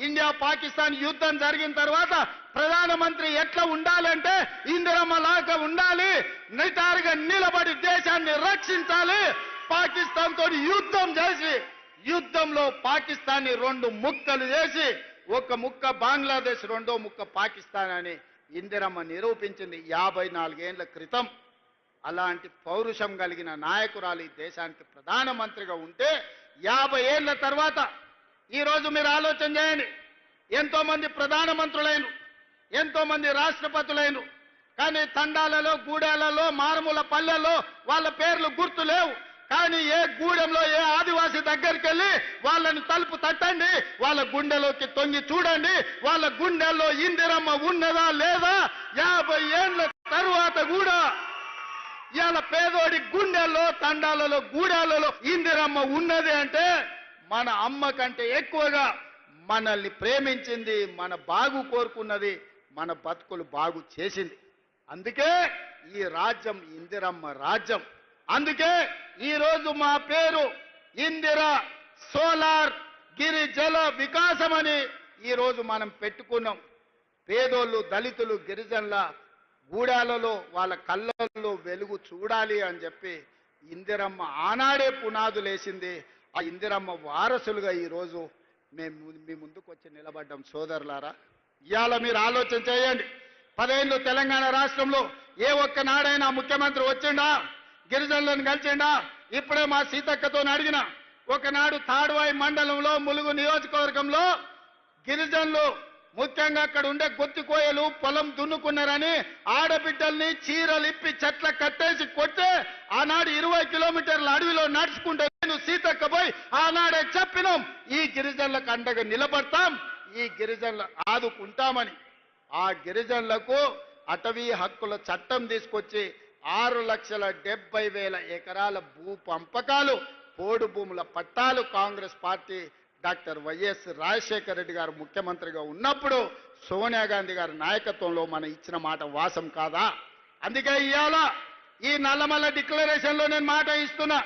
India Pakistan యుద్ధం జరిగిన తర్వాత ప్రధానమంత్రి ఎట్లా ఉండాలంటే ఇందిరమ్మ లాగా ఉండాలి నిటారుగా నిలబడి దేశాన్ని రక్షించాలి పాకిస్తాన్ తోటి యుద్ధం చేసి యుద్ధంలో పాకిస్తాన్ని రెండు ముక్కలు చేసి ఒక ముక్క బంగ్లాదేశ్ రెండో ముక్క పాకిస్తాన్ అని ఇందిరమ్మ నిరూపించింది యాభై నాలుగేళ్ళ క్రితం. అలాంటి పౌరుషం కలిగిన నాయకురాలు ఈ దేశానికి ప్రధానమంత్రిగా ఉంటే యాభై ఏళ్ళ తర్వాత ఈ రోజు మీరు ఆలోచన చేయండి. ఎంతో మంది ప్రధానమంత్రులైన ఎంతో మంది రాష్ట్రపతులైన కానీ తండాలలో గూడాలలో మారుమూల పల్లెల్లో వాళ్ళ పేర్లు గుర్తు లేవు. కానీ ఏ గూడెంలో ఏ ఆదివాసి దగ్గరికి వెళ్ళి వాళ్ళని తలుపు తట్టండి. వాళ్ళ గుండెలోకి తొంగి చూడండి. వాళ్ళ గుండెల్లో ఇందిరమ్మ ఉన్నదా లేదా? యాభై ఏళ్ళ తరువాత కూడా ఇవాళ పేదోడి గుండెల్లో తండాలలో గూడాలలో ఇందిరమ్మ ఉన్నది అంటే మన అమ్మ కంటే ఎక్కువగా మనల్ని ప్రేమించింది మన బాగు కోరుకున్నది మన బతుకులు బాగు చేసింది. అందుకే ఈ రాజ్యం ఇందిరమ్మ రాజ్యం. అందుకే ఈరోజు మా పేరు ఇందిర సోలార్ గిరిజల వికాసం అని ఈరోజు మనం పెట్టుకున్నాం. పేదోళ్ళు దళితులు గిరిజనుల గూడాలలో వాళ్ళ కళ్ళల్లో వెలుగు చూడాలి అని చెప్పి ఇందిరమ్మ ఆనాడే పునాదులేసింది. ఆ ఇందిరమ్మ వారసులుగా ఈరోజు మేము మీ ముందుకు వచ్చి నిలబడ్డాం సోదరులారా. ఇవాళ మీరు ఆలోచన చేయండి. పదేళ్ళు తెలంగాణ రాష్ట్రంలో ఏ ఒక్క నాడైనా ముఖ్యమంత్రి వచ్చిండా? గిరిజనులను కలిసిండా? ఇప్పుడే మా సీతక్కతో అడిగిన. ఒకనాడు తాడువాయి మండలంలో ములుగు నియోజకవర్గంలో గిరిజనులు ముఖ్యంగా అక్కడ ఉండే గొత్తికోయలు పొలం దున్నుకున్నారని ఆడబిడ్డల్ని చీరలు ఇప్పి చెట్ల కట్టేసి కొట్టే ఆనాడు ఇరవై కిలోమీటర్ల అడవిలో నడుచుకుంటే నేను సీతక్క పోయి ఆనాడే చెప్పినాం ఈ గిరిజనులకు అండగా నిలబడతాం ఈ గిరిజనులు ఆదుకుంటామని. ఆ గిరిజనులకు అటవీ హక్కుల చట్టం తీసుకొచ్చి ఆరు లక్షల డెబ్బై వేల ఎకరాల భూ పంపకాలు పోడు భూముల పట్టాలు Congress party doctor YS Rajasekhara Reddy garu ముఖ్యమంత్రిగా ఉన్నప్పుడు సోనియా గాంధీ గారి నాయకత్వంలో మనం ఇచ్చిన మాట వాసం కాదా? అందుకే ఇవాళ ఈ నల్లమల్ల డిక్లరేషన్లో నేను మాట ఇస్తున్నా.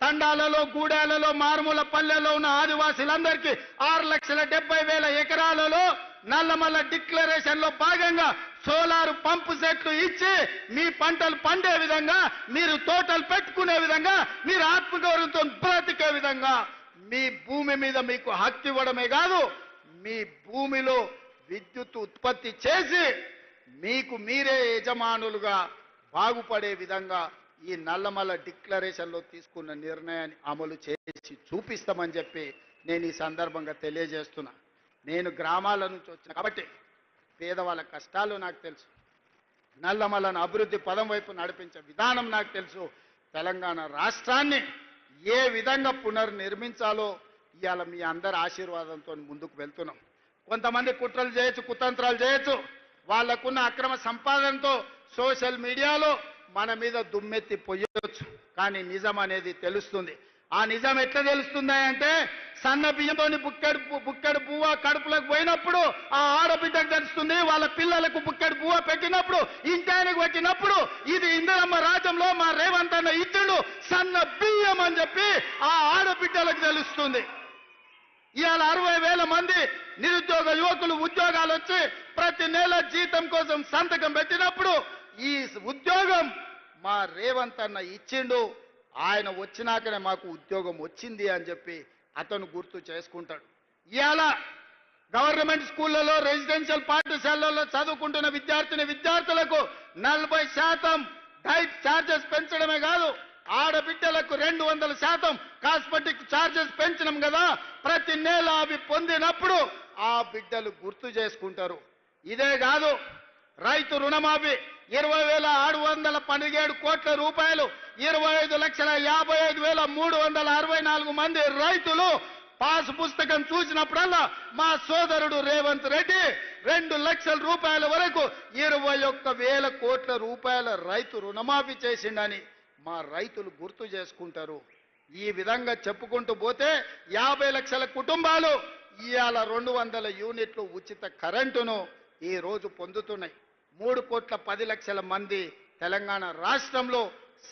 తండాలలో గూడాలలో మారుమూల పల్లెల్లో ఉన్న ఆదివాసులందరికీ ఆరు లక్షల డెబ్బై వేల ఎకరాలలో నల్లమల్ల డిక్లరేషన్లో భాగంగా సోలార్ పంపు సెట్లు ఇచ్చి మీ పంటలు పండే విధంగా మీరు తోటలు పెట్టుకునే విధంగా మీరు ఆత్మగౌరవంతో బ్రతికే విధంగా మీ భూమి మీద మీకు హక్కు ఇవ్వడమే కాదు మీ భూమిలో విద్యుత్ ఉత్పత్తి చేసి మీకు మీరే యజమానులుగా బాగుపడే విధంగా ఈ నల్లమల్ల డిక్లరేషన్లో తీసుకున్న నిర్ణయాన్ని అమలు చేసి చూపిస్తామని చెప్పి నేను ఈ సందర్భంగా తెలియజేస్తున్నా. నేను గ్రామాల నుంచి వచ్చిన కాబట్టి పేదవాళ్ళ కష్టాలు నాకు తెలుసు. నల్లమలను అభివృద్ధి పదం వైపు నడిపించే విధానం నాకు తెలుసు. తెలంగాణ రాష్ట్రాన్ని ఏ విధంగా పునర్నిర్మించాలో ఇవాళ మీ అందరి ఆశీర్వాదంతో ముందుకు వెళ్తున్నాం. కొంతమంది కుట్రలు చేయొచ్చు కుతంత్రాలు చేయొచ్చు. వాళ్ళకున్న అక్రమ సంపాదనతో సోషల్ మీడియాలో మన మీద దుమ్మెత్తి పొయ్యొచ్చు. కానీ నిజం అనేది తెలుస్తుంది. ఆ నిజం ఎట్లా తెలుస్తుంది అంటే సన్న బియ్యంతోని బుక్కెడు బుక్కెడు పువ్వ కడుపులకు పోయినప్పుడు ఆ ఆడబిడ్డకు తెలుస్తుంది వాళ్ళ పిల్లలకు బుక్కెడు పువ్వ పెట్టినప్పుడు ఇంటానికి పెట్టినప్పుడు ఇది ఇందిరమ్మ రాజ్యంలో మా రేవంత్ అన్న ఇచ్చుడు సన్న బియ్యం అని చెప్పి ఆ ఆడబిడ్డలకు తెలుస్తుంది. ఇవాళ అరవై వేల మంది నిరుద్యోగ యువకులు ఉద్యోగాలు వచ్చి ప్రతి నెల జీతం కోసం సంతకం పెట్టినప్పుడు ఈ ఉద్యోగం మా రేవంత్ అన్న ఇచ్చిండు. ఆయన వచ్చినాకనే మాకు ఉద్యోగం వచ్చింది అని చెప్పి అతను గుర్తు చేసుకుంటాడు. ఇవాళ గవర్నమెంట్ స్కూళ్ళలో రెసిడెన్షియల్ పాఠశాలల్లో చదువుకుంటున్న విద్యార్థిని విద్యార్థులకు నలభై శాతం డైట్ ఛార్జెస్ పెంచడమే కాదు ఆడబిడ్డలకు రెండు వందల శాతం కాస్మెటిక్ ఛార్జెస్ పెంచినాం కదా ప్రతి నెల అవి పొందినప్పుడు ఆ బిడ్డలు గుర్తు చేసుకుంటారు. ఇదే కాదు రైతు రుణమాఫీ ఇరవై వేల ఆరు వందల పదిహేడు కోట్ల రూపాయలు ఇరవై ఐదు లక్షల యాభై ఐదు వేల మూడు వందల అరవై నాలుగు మంది రైతులు పాస్ పుస్తకం చూసినప్పుడల్లా మా సోదరుడు రేవంత్ రెడ్డి రెండు లక్షల రూపాయల వరకు ఇరవై ఒక్క వేల కోట్ల రూపాయల రైతు రుణమాఫీ చేసిండని మా రైతులు గుర్తు చేసుకుంటారు. ఈ విధంగా చెప్పుకుంటూ పోతే యాభై లక్షల కుటుంబాలు ఇవాళ రెండు వందల యూనిట్లు ఉచిత కరెంటును ఈ రోజు పొందుతున్నాయి. మూడు కోట్ల పది లక్షల మంది తెలంగాణ రాష్ట్రంలో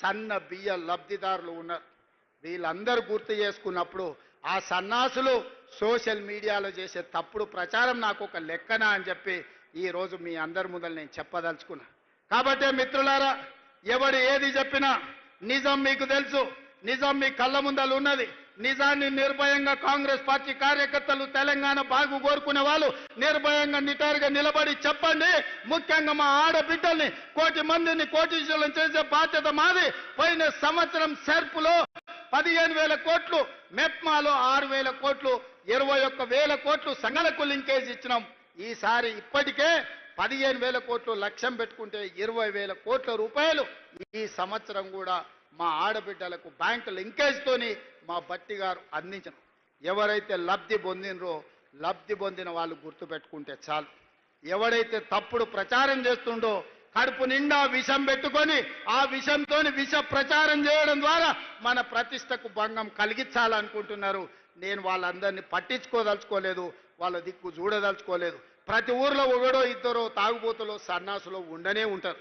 సన్న బియ్య లబ్ధిదారులు ఉన్నారు. వీళ్ళందరూ గుర్తు చేసుకున్నప్పుడు ఆ సన్నాసులు సోషల్ మీడియాలో చేసే తప్పుడు ప్రచారం నాకు ఒక లెక్కన అని చెప్పి ఈరోజు మీ అందరి ముందర నేను చెప్పదలుచుకున్నా. కాబట్టి మిత్రులారా ఎవడు ఏది చెప్పినా నిజం మీకు తెలుసు నిజం మీ కళ్ళ ముందలు ఉన్నది. నిజాన్ని నిర్భయంగా కాంగ్రెస్ పార్టీ కార్యకర్తలు తెలంగాణ బాగు కోరుకునే వాళ్ళు నిర్భయంగా నిటారుగా నిలబడి చెప్పండి. ముఖ్యంగా మా ఆడబిడ్డల్ని కోటి మందిని కోటీశ్వరులను చేసే బాధ్యత మాది. పోయిన సంవత్సరం సెర్పులో పదిహేను వేల కోట్లు మెప్మాలో ఆరు వేల కోట్లు ఇరవై ఒక్క వేల కోట్లు సంఘలకు లింకేజ్ ఇచ్చినాం. ఈసారి ఇప్పటికే పదిహేను వేల కోట్లు లక్ష్యం పెట్టుకుంటే ఇరవై వేల కోట్ల రూపాయలు ఈ సంవత్సరం కూడా మా ఆడబిడ్డలకు బ్యాంకు లింకేజ్తోని మా బట్టి గారు అందించను. ఎవరైతే లబ్ధి పొందినరో లబ్ధి పొందిన వాళ్ళు గుర్తుపెట్టుకుంటే చాలు. ఎవడైతే తప్పుడు ప్రచారం చేస్తుండో కడుపు నిండా విషం పెట్టుకొని ఆ విషంతోని విష ప్రచారం చేయడం ద్వారా మన ప్రతిష్టకు భంగం కలిగించాలనుకుంటున్నారు. నేను వాళ్ళందరినీ పట్టించుకోదలుచుకోలేదు వాళ్ళ దిక్కు చూడదలుచుకోలేదు. ప్రతి ఊర్లో ఒకడో ఇద్దరో తాగుబోతులో సన్నాసులో ఉండనే ఉంటారు.